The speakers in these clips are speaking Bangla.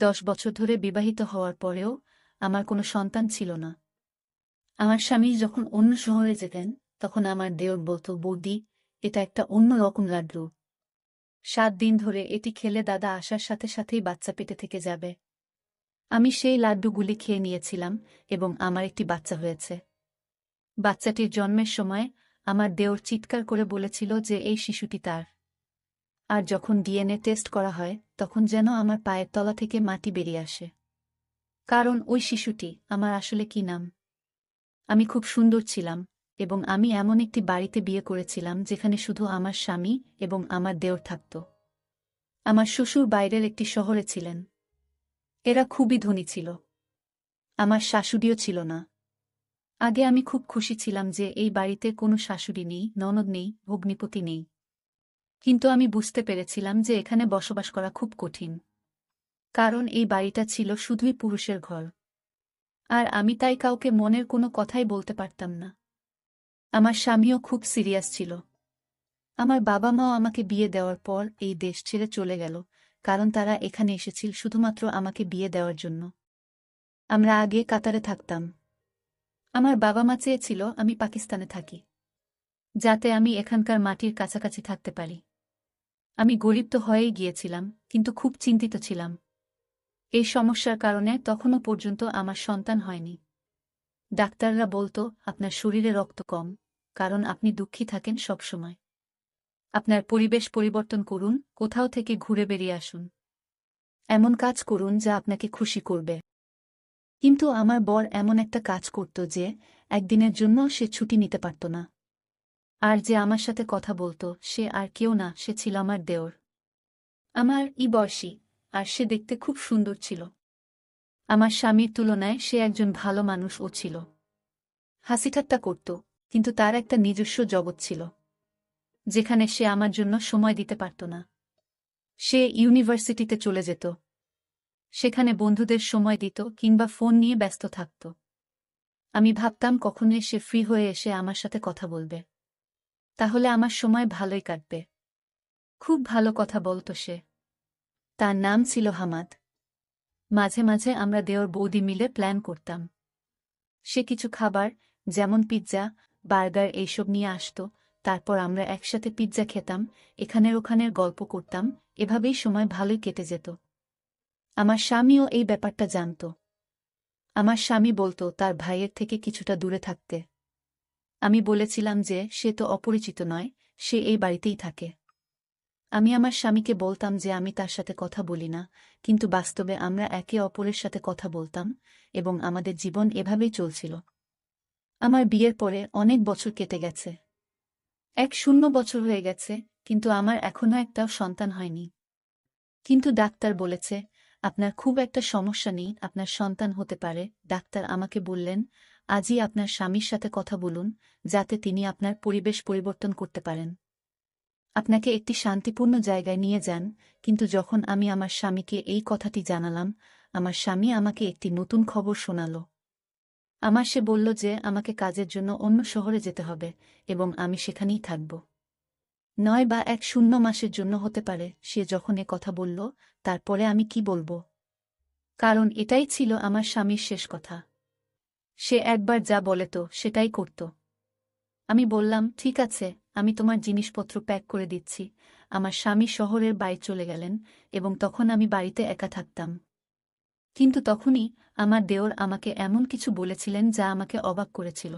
দশ বছর ধরে বিবাহিত হওয়ার পরেও আমার কোনো সন্তান ছিল না। আমার স্বামী যখন অন্য শহরে যেতেন, তখন আমার দেওর বলতো, বৌদি, এটা একটা অন্য রকম লাড্ডু সাত দিন ধরে এটি খেলে দাদা আসার সাথে সাথেই বাচ্চা পেটে থেকে যাবে। আমি সেই লাড্ডুগুলি খেয়ে নিয়েছিলাম এবং আমার একটি বাচ্চা হয়েছে। বাচ্চাটির জন্মের সময় আমার দেওর চিৎকার করে বলেছিল যে এই শিশুটি তার আর যখন ডিএনএ টেস্ট করা হয়, তখন যেন আমার পায়ের তলা থেকে মাটি বেরিয়ে আসে। কারণ ওই শিশুটি আমার আসলে কি নাম? আমি খুব সুন্দর ছিলাম, এবং আমি এমন একটি বাড়িতে বিয়ে করেছিলাম যেখানে শুধু আমার স্বামী এবং আমার দেওর থাকত। আমার শ্বশুর বাইরের একটি শহরে ছিলেন। এরা খুবই ধনী ছিল। আমার শাশুড়িও ছিল না। আগে আমি খুব খুশি ছিলাম যে এই বাড়িতে কোনো শাশুড়ি নেই, ননদ নেই, ভগ্নিপতি নেই। কিন্তু আমি বুঝতে পেরেছিলাম যে এখানে বসবাস করা খুব কঠিন। কারণ এই বাড়িটা ছিল শুধুই পুরুষের ঘর। আর আমি তাই কাউকে মনের কোনো কথাই বলতে পারতাম না। আমার স্বামীও খুব সিরিয়াস ছিল। আমার বাবা মাও আমাকে বিয়ে দেওয়ার পর এই দেশ ছেড়ে চলে গেল, কারণ তারা এখানে এসেছিল শুধুমাত্র আমাকে বিয়ে দেওয়ার জন্য। আমরা আগে কাতারে থাকতাম। আমার বাবা মা চেয়েছিল আমি পাকিস্তানে থাকি, যাতে আমি এখানকার মাটির কাছাকাছি থাকতে পারি। আমি গরিব তো হয়েই গিয়েছিলাম, কিন্তু খুব চিন্তিত ছিলাম। এই সমস্যার কারণে তখনও পর্যন্ত আমার সন্তান হয়নি। ডাক্তাররা বলতো, আপনার শরীরে রক্ত কম, কারণ আপনি দুঃখী থাকেন সবসময়। আপনার পরিবেশ পরিবর্তন করুন, কোথাও থেকে ঘুরে বেরিয়ে আসুন। এমন কাজ করুন যা আপনাকে খুশি করবে। কিন্তু আমার বর এমন একটা কাজ করত যে, একদিনের জন্য সে ছুটি নিতে পারত না। আর যে আমার সাথে কথা বলতো, সে আর কেউ না, সে ছিল আমার দেওর। আমার ই বয়সী, আর সে দেখতে খুব সুন্দর ছিল। আমার স্বামীর তুলনায় সে একজন ভালো মানুষও ছিল। হাসিঠাট্টা করত, কিন্তু তার একটা নিজস্ব জগৎ ছিল, যেখানে সে আমার জন্য সময় দিতে পারত না। সে ইউনিভার্সিটিতে চলে যেত। সেখানে বন্ধুদের সময় দিত কিংবা ফোন নিয়ে ব্যস্ত থাকত। আমি ভাবতাম কখনোই সে ফ্রি হয়ে এসে আমার সাথে কথা বলবে। তাহলে আমার সময় ভালোই কাটবে। খুব ভালো কথা বলতো সে। তার নাম ছিল হামাদ। মাঝে মাঝে আমরা দেওর বৌদি মিলে প্ল্যান করতাম। সে কিছু খাবার, যেমন পিৎজা, বার্গার এইসব নিয়ে আসত, তারপর আমরা একসাথে পিৎজা খেতাম, এখানের ওখানের গল্প করতাম, এভাবেই সময় ভালোই কেটে যেত। আমার স্বামীও এই ব্যাপারটা জানত। আমার স্বামী বলতো তার ভাইয়ের থেকে কিছুটা দূরে থাকতে। আমি বলেছিলাম যে সে তো অপরিচিত নয়, সে এই বাড়িতেই থাকে। আমি আমার স্বামীকে বলতাম যে আমি তার সাথে কথা বলি না, কিন্তু বাস্তবে আমরা একে অপরের সাথে কথা বলতাম এবং আমাদের জীবন এভাবেই চলছিল। আমার বিয়ের পরে অনেক বছর কেটে গেছে। এক শূন্য বছর হয়ে গেছে, কিন্তু আমার এখনও একটাও সন্তান হয়নি। কিন্তু ডাক্তার বলেছে, আপনার খুব একটা সমস্যা নেই, আপনার সন্তান হতে পারে। ডাক্তার আমাকে বললেন আজই আপনার স্বামীর সাথে কথা বলুন, যাতে তিনি আপনার পরিবেশ পরিবর্তন করতে পারেন। আপনাকে একটি শান্তিপূর্ণ জায়গায় নিয়ে যান, কিন্তু যখন আমি আমার স্বামীকে এই কথাটি জানালাম, আমার স্বামী আমাকে একটি নতুন খবর শোনাল। আমার সে বলল যে, আমাকে কাজের জন্য অন্য শহরে যেতে হবে, এবং আমি সেখানেই থাকব। নয় বা এক শূন্য মাসের জন্য হতে পারে। সে যখন এ কথা বলল, তারপরে আমি কি বলব? কারণ এটাই ছিল আমার স্বামীর শেষ কথা। সে একবার যা বলে তো সেটাই করত। আমি বললাম, ঠিক আছে, আমি তোমার জিনিসপত্র প্যাক করে দিচ্ছি। আমার স্বামী শহরের বাড়ি চলে গেলেন এবং তখন আমি বাড়িতে একা থাকতাম। কিন্তু তখনই আমার দেওর আমাকে এমন কিছু বলেছিলেন যা আমাকে অবাক করেছিল।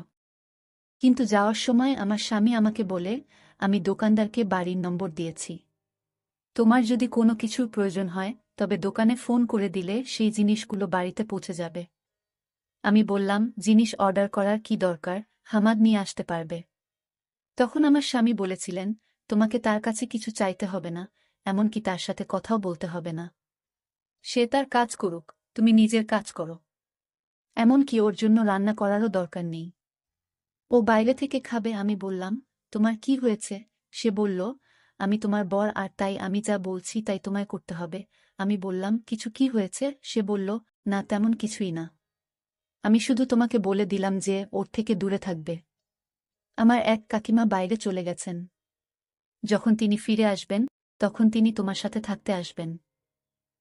কিন্তু যাওয়ার সময় আমার স্বামী আমাকে বলে, আমি দোকানদারকে বাড়ির নম্বর দিয়েছি। তোমার যদি কোনো কিছুর প্রয়োজন হয়, তবে দোকানে ফোন করে দিলে সেই জিনিসগুলো বাড়িতে পৌঁছে যাবে। আমি বললাম, জিনিস অর্ডার করার কি দরকার? হামাদ নিয়ে আসতে পারবে। তখন আমার স্বামী বলেছিলেন, তোমাকে তার কাছে কিছু চাইতে হবে না, এমনকি তার সাথে কথাও বলতে হবে না। সে তার কাজ করুক, তুমি নিজের কাজ করো। এমনকি ওর জন্য রান্না করারও দরকার নেই। ও বাইরে থেকে খাবে, আমি বললাম, তোমার কি হয়েছে? সে বলল, আমি তোমার বর, আর তাই আমি যা বলছি তাই তোমায় করতে হবে। আমি বললাম, কিছু কি হয়েছে? সে বলল, না, তেমন কিছুই না। আমি শুধু তোমাকে বলে দিলাম যে ওর থেকে দূরে থাকবে। আমার এক কাকিমা বাইরে চলে গেছেন। যখন তিনি ফিরে আসবেন, তখন তিনি তোমার সাথে থাকতে আসবেন।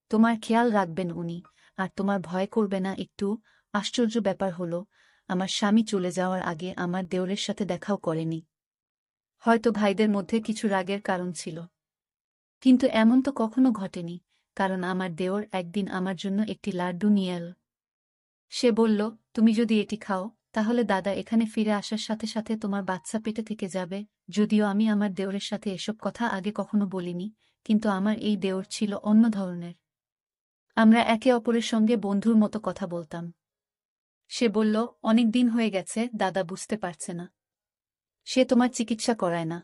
তোমার খেয়াল রাখবেন উনি, আর তোমার ভয় করবে না। একটু আশ্চর্য ব্যাপার হলো, আমার স্বামী চলে যাওয়ার আগে আমার দেওরের সাথে দেখাও করেনি। হয়তো ভাইদের মধ্যে কিছু রাগের কারণ ছিল। কিন্তু এমন তো কখনো ঘটেনি, কারণ আমার দেওর একদিন আমার জন্য একটি লাড্ডু নিয়ে এল। সে বলল, তুমি যদি এটি খাও, তাহলে দাদা এখানে ফিরে আসার সাথে সাথে তোমার বাচ্চা পেটে থেকে যাবে। যদিও আমি আমার দেওরের সাথে এসব কথা আগে কখনো বলিনি, কিন্তু আমার এই দেওর ছিল অন্য ধরনের। আমরা একে অপরের সঙ্গে বন্ধুর মতো কথা বলতাম। সে বলল, অনেক দিন হয়ে গেছে, দাদা বুঝতে পারছে না। সে তোমার চিকিৎসা করায় না,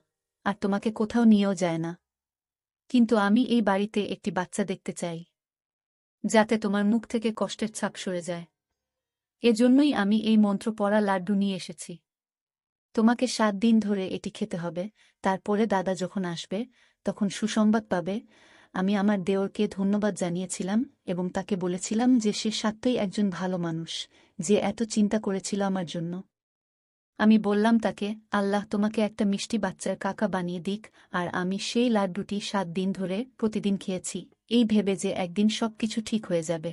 আর তোমাকে কোথাও নিয়েও যায় না। কিন্তু আমি এই বাড়িতে একটি বাচ্চা দেখতে চাই, যাতে তোমার মুখ থেকে কষ্টের ছাপ সরে যায়। এজন্যই আমি এই মন্ত্র পড়া লাড্ডু নিয়ে এসেছি। তোমাকে সাত দিন ধরে এটি খেতে হবে, তারপরে দাদা যখন আসবে, তখন সুসংবাদ পাবে। আমি আমার দেওরকে ধন্যবাদ জানিয়েছিলাম এবং তাকে বলেছিলাম যে সে সত্যই একজন ভালো মানুষ, যে এত চিন্তা করেছিল আমার জন্য। আমি বললাম তাকে, আল্লাহ তোমাকে একটা মিষ্টি বাচ্চার কাকা বানিয়ে দিক, আর আমি সেই লাড্ডুটি সাত দিন ধরে প্রতিদিন খেয়েছি। এই ভেবে যে একদিন সবকিছু ঠিক হয়ে যাবে।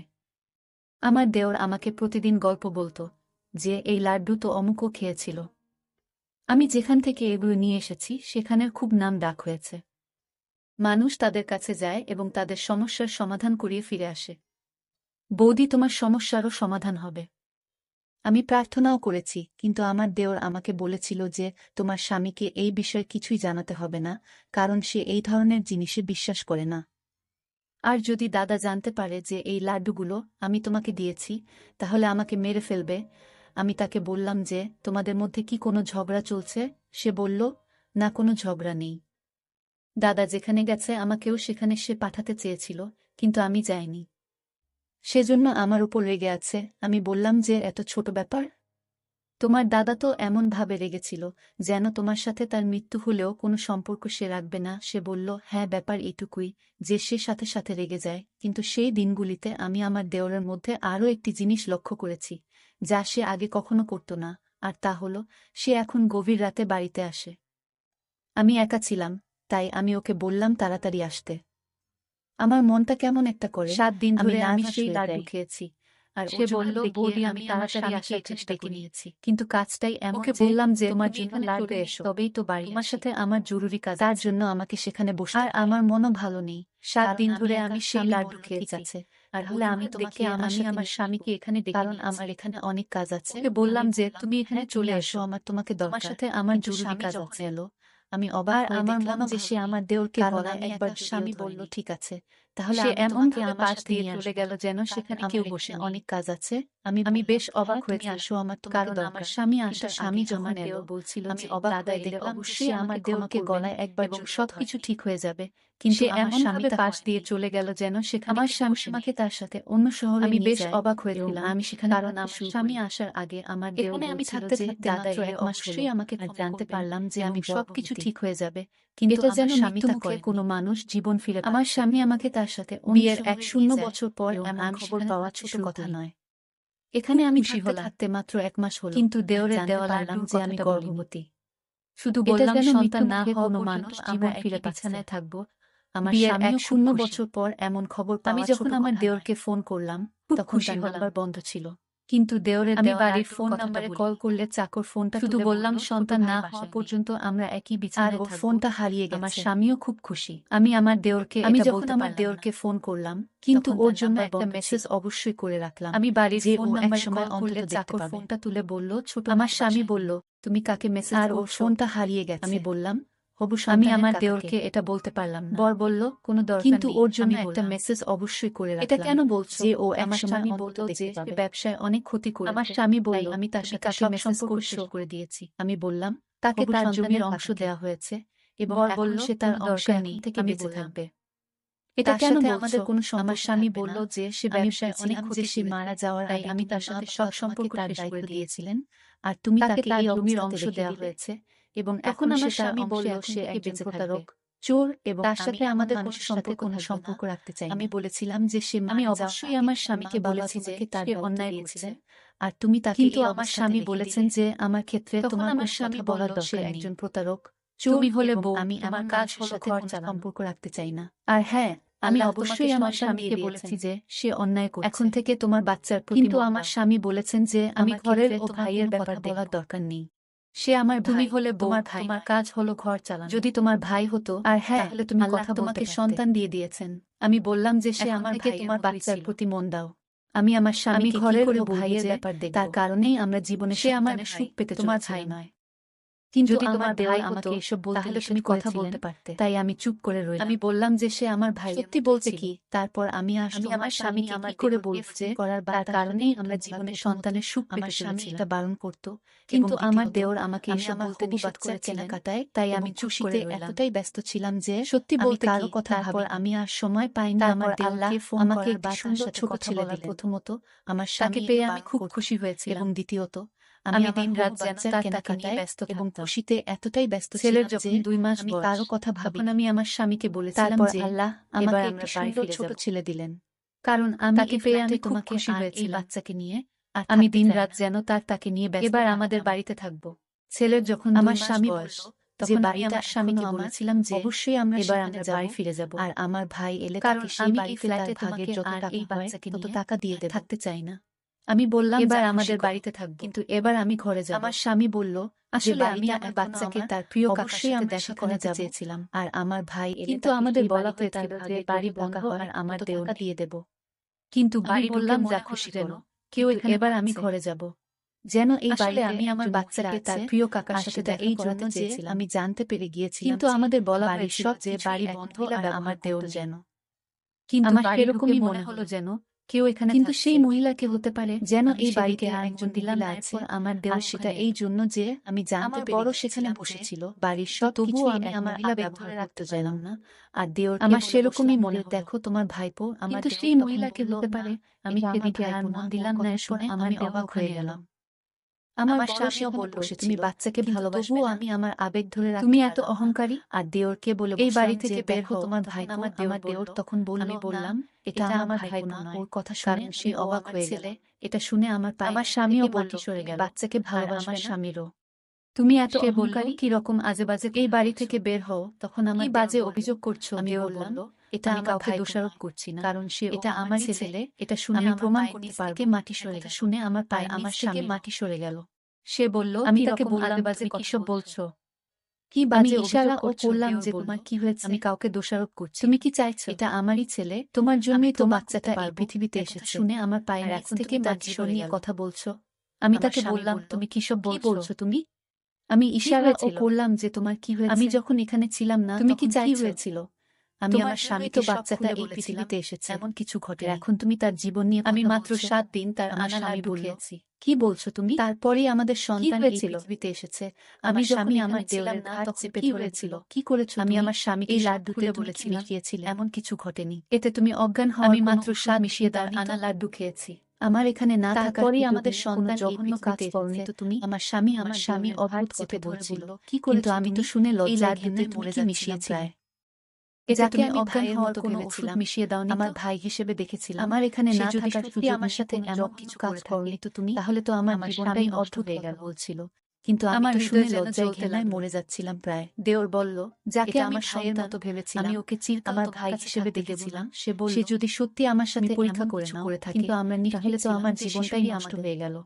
আমার দেওর আমাকে প্রতিদিন গল্প বলতো, যে এই লাড্ডু তো অমুকও খেয়েছিল। আমি যেখান থেকে এগুলো নিয়ে এসেছি সেখানের খুব নাম ডাক হয়েছে। মানুষ তাদের কাছে যায় এবং তাদের সমস্যার সমাধান করিয়ে ফিরে আসে। বৌদি, তোমার সমস্যারও সমাধান হবে। আমি প্রার্থনাও করেছি, কিন্তু আমার দেওর আমাকে বলেছিল যে তোমার স্বামীকে এই বিষয়ে কিছুই জানাতে হবে না, কারণ সে এই ধরনের জিনিসে বিশ্বাস করে না। আর যদি দাদা জানতে পারে যে এই লাড্ডুগুলো আমি তোমাকে দিয়েছি, তাহলে আমাকে মেরে ফেলবে। আমি তাকে বললাম যে, তোমাদের মধ্যে কি কোনো ঝগড়া চলছে? সে বলল, না, কোনো ঝগড়া নেই। দাদা যেখানে গেছে, আমাকেও সেখানে সে পাঠাতে চেয়েছিল, কিন্তু আমি যাইনি। সেজন্য আমার উপর রেগে আছে। আমি বললাম যে, এত ছোট ব্যাপার। তোমার দাদা তো এমনভাবে রেগেছিল যেন তোমার সাথে তার মৃত্যু হলেও কোনো সম্পর্ক সে রাখবে না। সে বলল হ্যাঁ ব্যাপার এটুকুই যে সে সাথে সাথে রেগে যায়। কিন্তু সেই দিনগুলিতে আমি আমার দেওরের মধ্যে আরও একটি জিনিস লক্ষ্য করেছি যা সে আগে কখনো করত না আর তা হল সে এখন গভীর রাতে বাড়িতে আসে। আমি একা ছিলাম তাই আমি ওকে বললাম তাড়াতাড়ি আসতে। আমার মনটা কেমন একটা করে সাত দিন ধরে আমি সেই যাই। খেয়েছি আর সে বলল, বলল "বৌদি, বৌদি আমি তাড়াতাড়ি আসার চেষ্টা নিয়েছি। কিন্তু কাজটাই এমন বললাম যে, তোমার জন্য এসো। তবেই তো বাড়ি সাথে আমার জরুরি কাজ তার জন্য আমাকে সেখানে বসতে আর আমার মনও ভালো নেই সাত দিন ধরে আমি সেই লাড্ডু। ঠিক আছে আর তাহলে আমি তোমাকে আমার আমি আমার স্বামীকে এখানে কারণ আমার এখানে অনেক কাজ আছে বললাম যে, "তুমি এখানে হ্যাঁ, চলে এসো। আসো আমার তোমাকে দরকার সাথে আমার জরুরি কাজ আছে।" এলো আমি অবার আমার মনে যে সে। আমার দেওরকে বলা একবার স্বামী বলল ঠিক আছে তাহলে সে এমন কি আমার পাশ দিয়ে চলে। গেল যেন সেখানে কেউ বসে অনেক কাজ আছে আমি আমি বেশ অবাক হয়ে তুমি আসো আমার তো কারণ আমার স্বামী আসা স্বামী জমা দেওর বলছিল আমি অবাক আদায় হয়ে দেখলাম অবশ্যই আমার দেওরকে গলায় একবার সবকিছু ঠিক হয়ে যাবে।" কিন্তু সে আমার স্বামী পাশ দিয়ে চলে গেল যেন সেখানে আমার স্বামী আমাকে তার সাথে অন্য শহরে আমি বেশ অবাক এবং হয়েছিলাম আমি সেখানে কারণ আমার স্বামী আসার আগে আমার এখানে আমি থাকতে থাকতে দাদা এক মাস আমাকে জানতে পারলাম যে আমি সবকিছু। ঠিক হয়ে যাবে। কিন্তু যেন স্বামী কোনো মানুষ জীবন ফিরে আমার স্বামী আমাকে তার সাথে বিয়ের এক শূন্য বছর পর এমন খবর পাওয়া ছোট কথা নয়। এখানে আমি। থাকতে মাত্র এক মাস হলো। কিন্তু জানতে দেওয়া লাড্ডুর যে আমি গর্ভবতী। শুধু বললাম সন্তান না হওয়া কোনো মানুষ আমরা ফিরে। বিছানায় থাকব আমার খুব শূন্য। বছর পর এমন খবর আমি যখন আমার দেওরকে ফোন করলাম তখন তার নাম্বার বন্ধ ছিল। কিন্তু দেওরের আমি বাড়ির ফোন নাম্বারে কল করলে চাকর ফোনটা শুধু বললাম সন্তান না হওয়া পর্যন্ত আমরা একই ওর থাকব। ফোনটা হারিয়ে আমার গেছে। স্বামীও খুব খুশি। আমি আমার দেওরকে আমি যখন আমার দেওরকে ফোন করলাম কিন্তু ওর জন্য একটা মেসেজ অবশ্যই করে রাখলাম আমি বাড়ির ফোন ও নাম্বারে সময় কল করলে চাকর ফোনটা তুলে বলল ছোট আমার স্বামী বলল তুমি কাকে মেসেজ আর ওর ফোনটা হারিয়ে গেছে। আমি বললাম হবু আমি আমার। দেওরকে এটা বলতে পারলাম না। বর বলল কোনো দরকার কিন্তু ওর জন্য একটা মেসেজ অবশ্যই করে এটা কেন বলছো? যে ও আমার স্বামী দেখতে যে ব্যবসায় অনেক ক্ষতি করেছে। আমার স্বামী বলল আমি তার সাথে সব মেসেজ সম্পর্ক শেষ করে দিয়েছি। আমি বললাম তাকে তার জমির অংশ। দেওয়া হয়েছে এবং বলল সে তার অংশ দরকার নেই থেকে বেঁচে থাকবে। এটা কেন বলছো? আমাদের কোনো আমার স্বামী বলল যে সে ব্যবসায় অনেক ক্ষতি সে মারা যাওয়ার আগে আমি তার সাথে সব সম্পর্ক তার করে দায়িত্ব দিয়েছিলেন আর তুমি তাকে তার জমির অংশ দেওয়া হয়েছে। এবং এখন আমার স্বামী বলল সে বেঁচে প্রতারক। চোর এবং তার সাথে আমাদের কোনো সম্পর্ক না। সম্পর্ক রাখতে চাই আমি বলেছিলাম যে সে আমি অবশ্যই আমার স্বামীকে বলেছি যে তার অন্যায় বুঝেছে আর তুমি তাকে কিন্তু আমার স্বামী বলেছেন যে আমার ক্ষেত্রে তোমার আমার স্বামী বলার দরকার একজন প্রতারক। চুরি হলে বউ আমি আমার কাজ হলো সাথে সম্পর্ক রাখতে চাই না। আর হ্যাঁ আমি অবশ্যই আমার স্বামীকে বলেছি যে সে অন্যায় করে এখন থেকে তোমার বাচ্চার কিন্তু আমার স্বামী বলেছেন যে আমি ঘরের ও ভাইয়ের ব্যাপার বলার দরকার নেই। সে আমার ভূমি হলে তোমার ভাই। তোমার কাজ হলো ঘর চালানো। যদি তোমার ভাই হতো আর হ্যাঁ তাহলে তুমি কথা তোমাকে সন্তান দিয়ে দিয়েছেন। আমি বললাম যে সে আমাকে তোমার বাচ্চার প্রতি মন দাও। আমি আমার স্বামী ঘরের ভাইয়ের ব্যাপার দেখ তার কারণেই আমরা জীবনে সে আমার সুখ পেতে তোমার ভাই নয়। কিন্তু আমার দেওয়াই আমাকে এসব বলতে তুমি কথা বলতে পারতে। তাই আমি চুপ করে রইলাম। আমি বললাম যে সে আমার ভাই সত্যি বলছে কি? তারপর আমি আসলে আমার স্বামী আমার করে বলছে করার বা কারণেই আমরা জীবনে সন্তানের সুখ আমার স্বামী এটা বারণ করত কিন্তু আমার দেওর আমাকে এসব বলতে নিষেধ করে কেনাকাটায় তাই আমি চুষিতে এতটাই ব্যস্ত ছিলাম যে সত্যি বলতে কারও কথা পর আমি আর সময় পাই না আমার আল্লাহ আমাকে সুন্দর ছোট ছেলে প্রথমত আমার স্বামী পেয়ে আমি খুব খুশি হয়েছিলাম। দ্বিতীয়ত আমি দিন রাত যেন তার তাকে নিয়ে ব্যস্ত এবং খুশিতে এতটাই ব্যস্ত ছেলের যখন দুই মাস আমি তারও কথা ভাবি আমি আমার স্বামীকে বলেছিলাম যে আল্লাহ আমাকে একটা সুন্দর ছোট ছেলে দিলেন। কারণ আমি তাকে পেয়ে আমি তোমাকে এই বাচ্চাকে নিয়ে আমি দিন রাত যেন তার তাকে নিয়ে ব্যস্ত এবার আমাদের বাড়িতে থাকব। ছেলের যখন আমার স্বামী বয়স যে বাড়ি আমার স্বামীকে বলেছিলাম যে অবশ্যই আমরা এবার আমরা বাড়ি ফিরে যাব। আর আমার ভাই এলে তাকে সেই বাড়ি ফ্ল্যাটে ভাগের যত টাকা হয় তত টাকা দিয়ে থাকতে চাই না। আমি বললাম এবার আমাদের বাড়িতে থাকব। কিন্তু এবার আমি ঘরে যাব। আমার স্বামী বলল আসলে আমি আমার বাচ্চাকে তার প্রিয় দেখা চেয়েছিলাম। আর আমার ভাই কিন্তু আমাদের বলা হয়ে তার বাড়ি ভাঙা আর আমার দেওয়া দিয়ে দেব। কিন্তু বাড়ি বললাম যা খুশি কেউ এবার আমি ঘরে যাব। যেন এই বাড়িতে আমি আমার বাচ্চাকে তার প্রিয় কাকার সাথে এই জন্য আমি জানতে পেরে গিয়েছি কিন্তু আমাদের বলা বাড়ির সব যে বাড়ি বন্ধ আর আমার দেওয়া যেন। কিন্তু আমার এরকমই মনে হলো। যেন কেউ এখানে কিন্তু সেই মহিলাকে হতে পারে যেন এই বাড়িতে আর একজন দিলাল আছে। আমার দেওয়া সেটা এই জন্য যে আমি জানতে বড় সেখানে বসেছিল। বাড়ির সব তবুও আমি আমার মহিলা ব্যবহার রাখতে চাইলাম না। আর দেওর আমার সেরকমই মনে দেখো তোমার ভাইপো আমার সেই মহিলাকে হতে পারে আমি সেদিকে আর মন দিলাম না শুনে আমার অবাক হয়ে গেলাম। আমার বড়সিও বলল তুমি বাচ্চাকে ভালোবাসবে আমি আমার আবেগ ধরে রাখতে তুমি এত অহংকারী? আর দেওরকে বলে এই বাড়ি থেকে বের হও তোমার ভাই আমার দেওর দেওর তখন বলল আমি বললাম এটা আমার ভাই না ওর কথা শুনে সে অবাক হয়ে গেল। এটা শুনে আমার আমার স্বামীও বলতে সরে গেল। বাচ্চাকে ভালোবাসবে আমার স্বামীরও তুমি এত অহংকারী কি রকম আজে বাজে এই বাড়ি থেকে বের হও তখন আমি বাজে অভিযোগ করছ? আমি বললাম এটা আমি কাউকে দোষারোপ করছি না। কারণ সে এটা আমার ছেলে এটা শুনে আমি প্রমাণ করতে পারব। মাটি সরে গেল। শুনে আমার পায়ে আমার স্বামী মাটি সরে গেল। সে বলল আমি তাকে বললাম বাজে কি সব বলছো? কি বাজে ইশারা ও করলাম যে তোমার কি হয়েছে? আমি কাউকে দোষারোপ করছি তুমি কি চাইছো? এটা আমারই ছেলে। তোমার জন্য তো বাচ্চাটা এই পৃথিবীতে এসেছে। শুনে আমার পায়ে এক থেকে মাটি সরে কথা বলছো। আমি তাকে বললাম তুমি কি সব বলছো? তুমি আমি ইশারা করলাম যে তোমার কি হয়েছে? আমি যখন এখানে ছিলাম না তুমি কি চাই হয়েছিল আমি আমার স্বামীকে বাচ্চাটা এই পৃথিবীতে এসেছে। এমন কিছু ঘটে এখন তুমি তার জীবন নিয়ে আমি মাত্র সাত দিন তার আনা আমি বলেছি। কি বলছো তুমি? তারপরে আমাদের সন্তান হয়েছিল? পৃথিবীতে এসেছে। আমি স্বামী আমার দেওয়ালের ঘাট চেপে ধরেছিল। কি করেছ আমি আমার স্বামীকে লাড্ডুতে বলেছিলাম। খেয়েছিল এমন কিছু ঘটেনি। এতে তুমি অজ্ঞান হও আমি মাত্র স্বামী মিশিয়ে তার আনা লাড্ডু খেয়েছি। আমার এখানে না থাকারই আমাদের সন্তান জঘন্য কাজ করনি তো তুমি? আমার স্বামী আমার স্বামী অভাব চেপে ধরেছিল। কি করে তো আমি তো শুনে লজ্জা মরে মিশিয়ে যায় যাকে আমি ভাইয়ের মতো কোনো ওষুধ মিশিয়ে আমার ভাই হিসেবে দেখেছিলাম। আমার এখানে না থাকার সুযোগ আমার সাথে এমন কিছু কাজ করলে তো তুমি তাহলে তো আমার জীবনটাই অর্থ হয়ে গেল। বলছিল কিন্তু আমার শুনে লজ্জায় মরে যাচ্ছিলাম প্রায়। দেওর বলল যাকে আমার মতো ভেবেছিলাম। আমি ওকে চির আমার ভাই হিসেবে দেখেছিলাম। সে বলল সে যদি সত্যি আমার সাথে পরীক্ষা করে না করে থাকে কিন্তু আমরা তাহলে তো আমার জীবনটাই নষ্ট হয়ে গেল।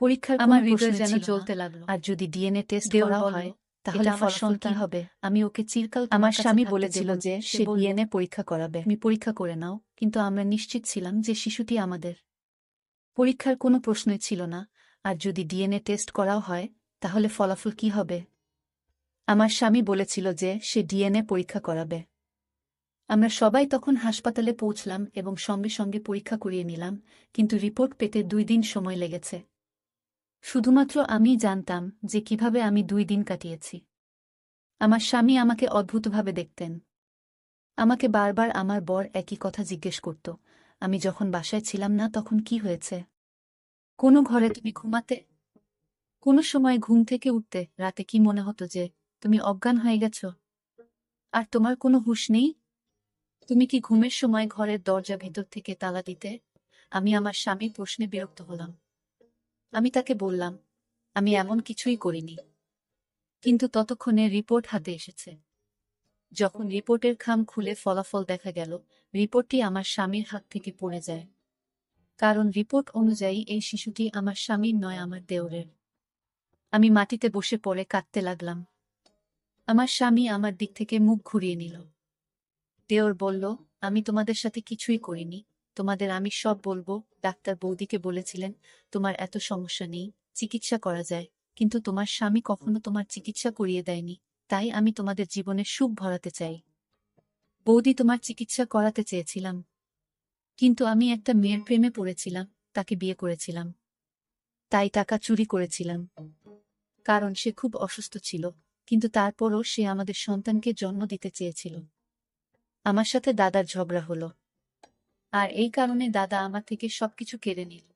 পরীক্ষার আমার হৃদয় যেন চলতে লাগল। আর যদি ডিএনএ টেস্ট দেওয়া হয় তাহলে আমার সন্তান। হবে? আমি ওকে চিরকাল আমার স্বামী বলেছিল যে সে ডিএনএ পরীক্ষা করাবে। আমি পরীক্ষা করে নাও কিন্তু আমরা নিশ্চিত ছিলাম যে শিশুটি আমাদের। পরীক্ষার কোনো প্রশ্নই ছিল না আর যদি ডিএনএ টেস্ট করাও হয় তাহলে ফলাফল কি হবে? আমার স্বামী বলেছিল যে সে ডিএনএ পরীক্ষা করাবে। আমরা সবাই তখন হাসপাতালে পৌঁছলাম এবং সঙ্গে সঙ্গে পরীক্ষা করিয়ে নিলাম কিন্তু রিপোর্ট পেতে দুই দিন সময় লেগেছে। শুধুমাত্র আমিই জানতাম যে কীভাবে আমি দুই দিন কাটিয়েছি। আমার স্বামী আমাকে অদ্ভুতভাবে দেখতেন। আমাকে বারবার আমার বর একই কথা জিজ্ঞেস করত, আমি যখন বাসায় ছিলাম না তখন কি হয়েছে? কোনো ঘরে তুমি ঘুমাতে? কোনো সময় ঘুম থেকে উঠতে রাতে কি মনে হতো যে তুমি অজ্ঞান হয়ে গেছ? আর তোমার কোনো হুঁশ নেই? তুমি কি ঘুমের সময় ঘরের দরজা ভেতর থেকে তালা দিতে? আমি আমার স্বামীর প্রশ্নে বিরক্ত হলাম। আমি তাকে বললাম, আমি এমন কিছুই করিনি। কিন্তু ততক্ষণে রিপোর্ট হাতে এসেছে। যখন রিপোর্টের খাম খুলে ফলাফল দেখা গেল, রিপোর্টটি আমার স্বামীর হাত থেকে পড়ে যায়। কারণ রিপোর্ট অনুযায়ী এই শিশুটি আমার স্বামীর নয়, আমার দেওরের। আমি মাটিতে বসে পড়ে কাঁদতে লাগলাম। আমার স্বামী আমার দিক থেকে মুখ ঘুরিয়ে নিল। দেওর বলল, আমি তোমাদের সাথে কিছুই করিনি। তোমাদের আমি সব বলব ডাক্তার বৌদিকে বলেছিলেন, তোমার এত সমস্যা নেই, চিকিৎসা করা যায়। কিন্তু তোমার স্বামী কখনো তোমার চিকিৎসা করিয়ে দেয়নি। তাই আমি তোমাদের জীবনে সুখ ভরাতে চাই। বৌদি, তোমার চিকিৎসা করাতে চেয়েছিলাম। কিন্তু আমি একটা মেয়ের প্রেমে পড়েছিলাম, তাকে বিয়ে করেছিলাম। তাই টাকা চুরি করেছিলাম। কারণ সে খুব অসুস্থ ছিল, কিন্তু তারপরও সে আমাদের সন্তানকে জন্ম দিতে চেয়েছিল। আমার সাথে দাদার ঝগড়া হলো। আর এই কারণে দাদা আমার থেকে সবকিছু কেড়ে নিল।